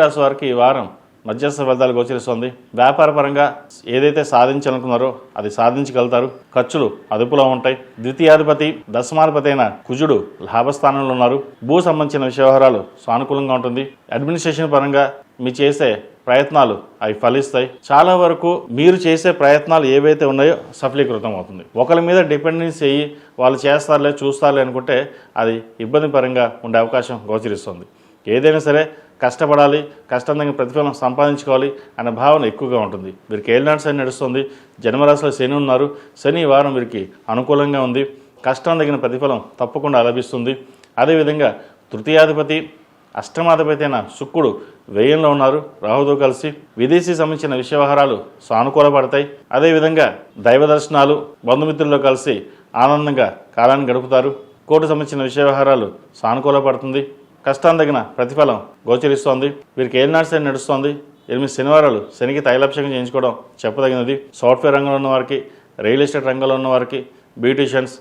రాశి వారికి ఈ వారం మధ్యస్థ ఫలితాలు గోచరిస్తోంది. వ్యాపారపరంగా ఏదైతే సాధించాలనుకున్నారో అది సాధించగలుగుతారు. ఖర్చులు అదుపులో ఉంటాయి. ద్వితీయాధిపతి దశమాధిపతి అయిన కుజుడు లాభస్థానంలో ఉన్నారు. భూ సంబంధించిన వ్యవహారాలు సానుకూలంగా ఉంటుంది. అడ్మినిస్ట్రేషన్ పరంగా మీ చేసే ప్రయత్నాలు అవి ఫలిస్తాయి. చాలా వరకు మీరు చేసే ప్రయత్నాలు ఏవైతే ఉన్నాయో సఫలీకృతం అవుతుంది. ఒకరి మీద డిపెండెన్స్ అయ్యి వాళ్ళు చేస్తారులే చూస్తారులే అనుకుంటే అది ఇబ్బంది పరంగా ఉండే అవకాశం గోచరిస్తుంది. ఏదైనా సరే కష్టపడాలి కష్టం తగిన ప్రతిఫలం సంపాదించుకోవాలి అనే భావన ఎక్కువగా ఉంటుంది. వీరికి ఏళ్ళనాడు శని నడుస్తుంది. జన్మరాశిలో శని ఉన్నారు. శని వారం వీరికి అనుకూలంగా ఉంది. కష్టం తగిన ప్రతిఫలం తప్పకుండా లభిస్తుంది. అదేవిధంగా తృతీయాధిపతి అష్టమాధిపతి అయిన శుక్రుడు వ్యయంలో ఉన్నారు. రాహుతో కలిసి విదేశీ సంబంధించిన విషయవహారాలు సానుకూలపడతాయి. అదేవిధంగా దైవ దర్శనాలు బంధుమిత్రుల్లో కలిసి ఆనందంగా కాలాన్ని గడుపుతారు. కోర్టు సంబంధించిన విషయవహారాలు సానుకూలపడుతుంది. కష్టం తగిన ప్రతిఫలం గోచరిస్తోంది. వీరికి ఏలినాడు శని నడుస్తోంది. ఎనిమిది శనివారాలు శనికి తైలాభిషేకం చేయించుకోవడం చెప్పదగినది. సాఫ్ట్వేర్ రంగంలో ఉన్న వారికి రియల్ ఎస్టేట్ రంగంలో ఉన్న వారికి బ్యూటిషియన్స్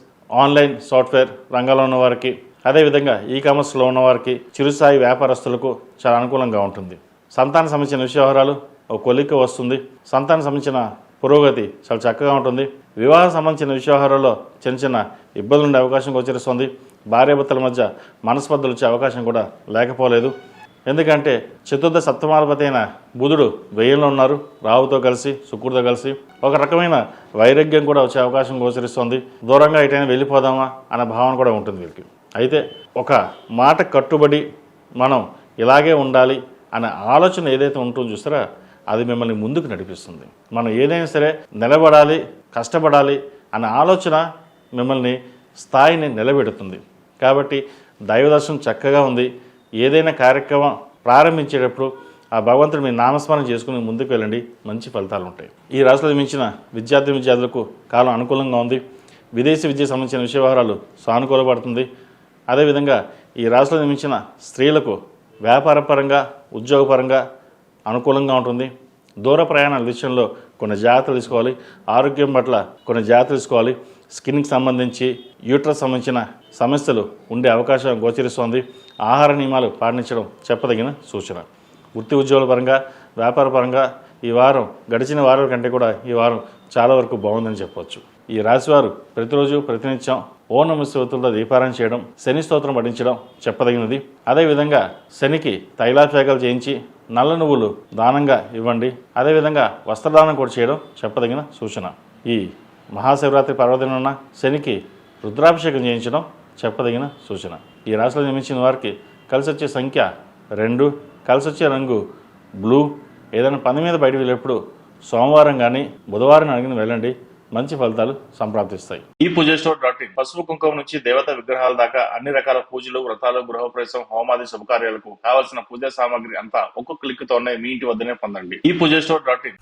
ఆన్లైన్ సాఫ్ట్వేర్ రంగంలో ఉన్న వారికి అదేవిధంగా ఈ కామర్స్లో ఉన్న వారికి చిరుస్థాయి వ్యాపారస్తులకు చాలా అనుకూలంగా ఉంటుంది. సంతాన సంబంధించిన విషయవహారాలు ఒక కొలిక వస్తుంది. సంతాన సంబంధించిన పురోగతి చాలా చక్కగా ఉంటుంది. వివాహం సంబంధించిన విషయవహారాల్లో చిన్న చిన్న ఇబ్బందులు ఉండే అవకాశం గోచరిస్తుంది. భార్యాభర్తల మధ్య మనస్పర్ధలు వచ్చే అవకాశం కూడా లేకపోలేదు. ఎందుకంటే చతుర్థ సప్తమాధిపతి అయిన బుధుడు వెయ్యిలో ఉన్నారు. రావుతో కలిసి శుక్రుడితో కలిసి ఒక రకమైన వైరాగ్యం కూడా వచ్చే అవకాశం గోచరిస్తోంది. దూరంగా ఎటైనా వెళ్ళిపోదామా అనే భావన కూడా ఉంటుంది వీరికి అయితే ఒక మాట కట్టుబడి మనం ఇలాగే ఉండాలి అనే ఆలోచన ఏదైతే ఉంటుందో చూస్తారా అది మిమ్మల్ని ముందుకు నడిపిస్తుంది. మనం ఏదైనా సరే నిలబడాలి కష్టపడాలి అనే ఆలోచన మిమ్మల్ని స్థాయిని నిలబెడుతుంది. కాబట్టి దైవదర్శనం చక్కగా ఉంది. ఏదైనా కార్యక్రమం ప్రారంభించేటప్పుడు ఆ భగవంతుడు మీ నామస్మరణ చేసుకుని ముందుకు వెళ్ళండి. మంచి ఫలితాలు ఉంటాయి. ఈ రాశులకు మించిన విద్యార్థి విద్యార్థులకు కాలం అనుకూలంగా ఉంది. విదేశీ విద్యకు సంబంధించిన విషయ వ్యవహారాలు సానుకూలపడుతుంది అదేవిధంగా ఈ రాశులకు నిర్మించిన స్త్రీలకు వ్యాపారపరంగా ఉద్యోగపరంగా అనుకూలంగా ఉంటుంది. దూర ప్రయాణాల విషయంలో కొన్ని జాగ్రత్తలు తీసుకోవాలి. ఆరోగ్యం పట్ల కొన్ని జాగ్రత్తలు తీసుకోవాలి. స్కిన్కి సంబంధించి యూట్రస్ సంబంధించిన సమస్యలు ఉండే అవకాశం గోచరిస్తోంది. ఆహార నియమాలు పాటించడం చెప్పదగిన సూచన. వృత్తి ఉద్యోగుల పరంగా వ్యాపార పరంగా ఈ వారం గడిచిన వారాల కంటే కూడా ఈ వారం చాలా వరకు బాగుందని చెప్పవచ్చు ఈ రాశివారు ప్రతిరోజు ప్రతినిత్యం ఓనమ శివతులతో దీపారాయణ చేయడం శని స్తోత్రం పఠించడం చెప్పదగినది. అదేవిధంగా శనికి తైలాభిషేకాలు చేయించి నల్ల నువ్వులు దానంగా ఇవ్వండి. అదేవిధంగా వస్త్రదానం కూడా చేయడం చెప్పదగిన సూచన. ఈ మహాశివరాత్రి పర్వదినాన శనికి రుద్రాభిషేకం చేయించడం చెప్పదగిన సూచన. ఈ రాశిలో నిర్మించిన వారికి కలిసి వచ్చే సంఖ్య రెండు. కలిసి వచ్చే రంగు బ్లూ. ఏదైనా పని మీద బయట వెళ్ళేప్పుడు సోమవారం కానీ బుధవారం అడిగిన వెళ్ళండి. మంచి ఫలితాలు సంప్రాప్తిస్తాయి. ఈ పూజ స్టోర్ డాట్ ఇన్. పసుపు కుంకుమ నుంచి దేవత విగ్రహాల దాకా అన్ని రకాల పూజలు వ్రతాలు గృహప్రవేశం హోమాది శుభకార్యాలకు కావలసిన పూజా సామాగ్రి అంతా ఒక్క క్లిక్ తోనే మీ ఇంటి వద్దనే పొందండి. ఈ పూజ స్టోర్ డాట్ ఇన్.